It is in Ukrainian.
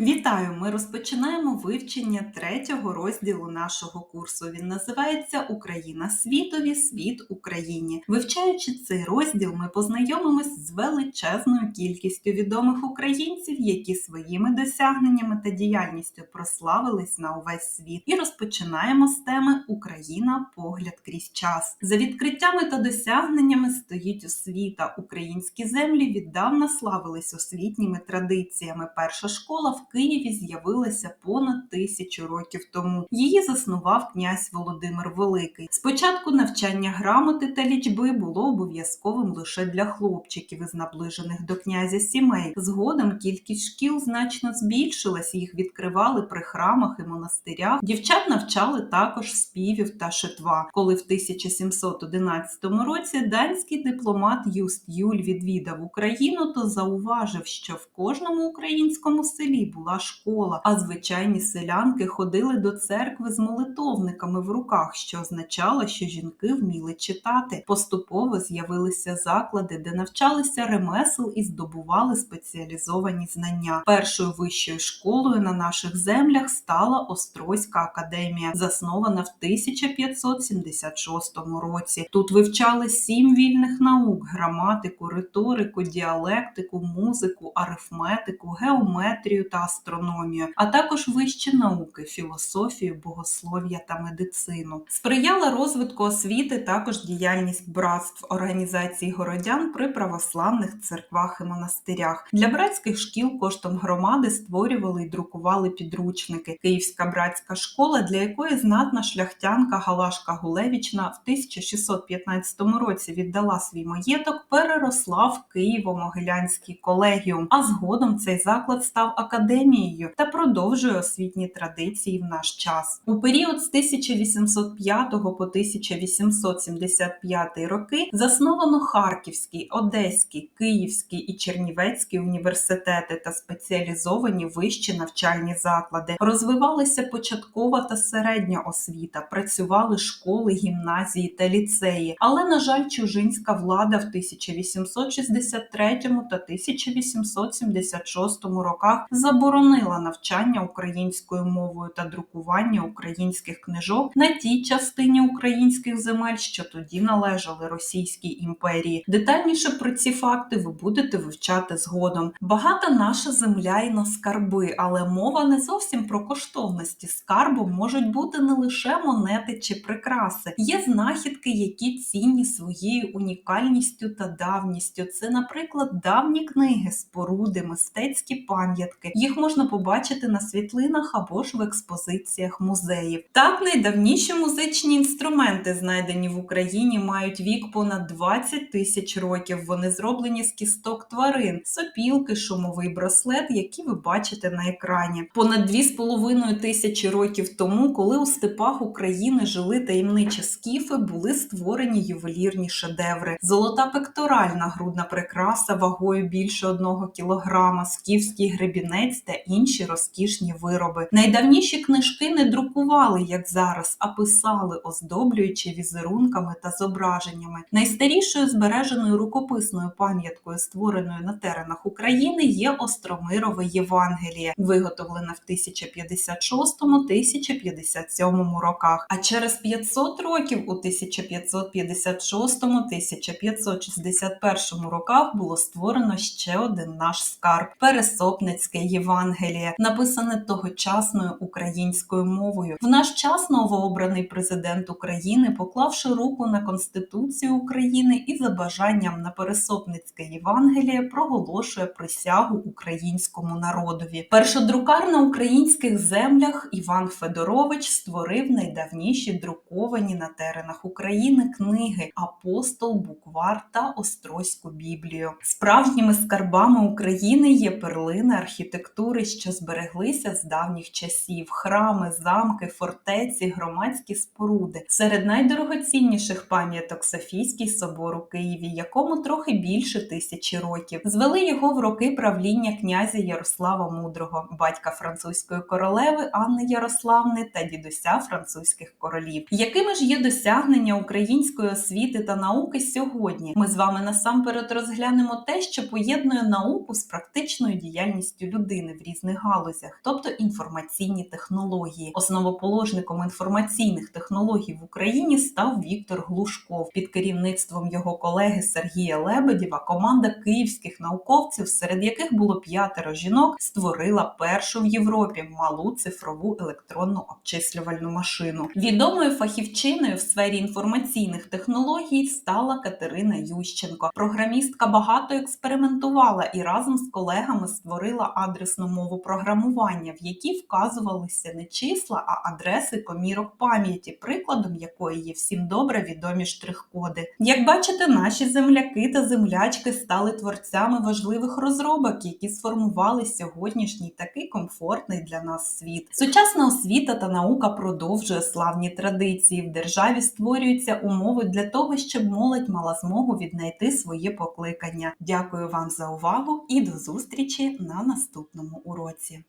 Вітаю! Ми розпочинаємо вивчення третього розділу нашого курсу. Він називається Україна світові, світ Україні. Вивчаючи цей розділ, ми познайомимось з величезною кількістю відомих українців, які своїми досягненнями та діяльністю прославились на увесь світ. І розпочинаємо з теми Україна погляд крізь час. За відкриттями та досягненнями стоїть освіта. Українські землі віддавна славились освітніми традиціями. Перша школа в Києві з'явилася понад тисячу років тому. Її заснував князь Володимир Великий. Спочатку навчання грамоти та лічби було обов'язковим лише для хлопчиків із наближених до князя сімей. Згодом кількість шкіл значно збільшилась, їх відкривали при храмах і монастирях. Дівчат навчали також співів та шитва. Коли в 1711 році данський дипломат Юст Юль відвідав Україну, то зауважив, що в кожному українському селі була школа, а звичайні селянки ходили до церкви з молитовниками в руках, що означало, що жінки вміли читати. Поступово з'явилися заклади, де навчалися ремесел і здобували спеціалізовані знання. Першою вищою школою на наших землях стала Острозька академія, заснована в 1576 році. Тут вивчали сім вільних наук: граматику, риторику, діалектику, музику, арифметику, геометрію та астрономію, а також вищі науки, філософію, богослов'я та медицину. Сприяла розвитку освіти також діяльність братств організацій городян при православних церквах і монастирях. Для братських шкіл коштом громади створювали і друкували підручники. Київська братська школа, для якої знатна шляхтянка Галашка Гулевічна в 1615 році віддала свій маєток, переросла в Києво-Могилянський колегіум, а згодом цей заклад став академією та продовжує освітні традиції в наш час. У період з 1805 по 1875 роки засновано Харківський, Одеський, Київський і Чернівецький університети та спеціалізовані вищі навчальні заклади. Розвивалися початкова та середня освіта, працювали школи, гімназії та ліцеї. Але, на жаль, чужинська влада в 1863 та 1876 роках заборонила навчання українською мовою та друкування українських книжок на тій частині українських земель, що тоді належали Російській імперії. Детальніше про ці факти ви будете вивчати згодом. Багата наша земля і на скарби, але мова не зовсім про коштовності. Скарбом можуть бути не лише монети чи прикраси. Є знахідки, які цінні своєю унікальністю та давністю. Це, наприклад, давні книги, споруди, мистецькі пам'ятки. Їх можна побачити на світлинах або ж в експозиціях музеїв. Так, найдавніші музичні інструменти, знайдені в Україні, мають вік понад 20 тисяч років. Вони зроблені з кісток тварин, сопілки, шумовий браслет, які ви бачите на екрані. Понад 2,5 тисячі років тому, коли у степах України жили таємничі скіфи, були створені ювелірні шедеври. Золота пекторальна грудна прикраса вагою більше одного кілограма, скіфський гребінець та інші розкішні вироби. Найдавніші книжки не друкували, як зараз, а писали, оздоблюючи візерунками та зображеннями. Найстарішою збереженою рукописною пам'яткою, створеною на теренах України, є Остромирове Євангеліє, виготовлене в 1056-1057 роках. А через 500 років у 1556-1561 роках було створено ще один наш скарб Пересопницьке Євангеліє, написане тогочасною українською мовою. В наш час новообраний президент України, поклавши руку на Конституцію України і за бажанням на Пересопницьке Євангеліє, проголошує присягу українському народові. Першодрукар на українських землях Іван Федорович створив найдавніші друковані на теренах України книги Апостол, Буквар та Острозьку Біблію. Справжніми скарбами України є перлини архітектури, що збереглися з давніх часів: храми, замки, фортеці, громадські споруди. Серед найдорогоцінніших пам'яток Софійський собор у Києві, якому трохи більше тисячі років. Звели його в роки правління князя Ярослава Мудрого, батька французької королеви Анни Ярославни та дідуся французьких королів. Якими ж є досягнення української освіти та науки сьогодні? Ми з вами насамперед розглянемо те, що поєднує науку з практичною діяльністю людини. Дисципліни в різних галузях, тобто інформаційні технології. Основоположником інформаційних технологій в Україні став Віктор Глушков. Під керівництвом його колеги Сергія Лебедєва команда київських науковців, серед яких було п'ятеро жінок, створила першу в Європі малу цифрову електронну обчислювальну машину. Відомою фахівчиною в сфері інформаційних технологій стала Катерина Ющенко. Програмістка багато експериментувала і разом з колегами створила адресну мову програмування, в якій вказувалися не числа, а адреси комірок пам'яті, прикладом якої є всім добре відомі штрих-коди. Як бачите, наші земляки та землячки стали творцями важливих розробок, які сформували сьогоднішній такий комфортний для нас світ. Сучасна освіта та наука продовжує славні традиції. В державі створюються умови для того, щоб молодь мала змогу віднайти своє покликання. Дякую вам за увагу і до зустрічі на наступному уроці.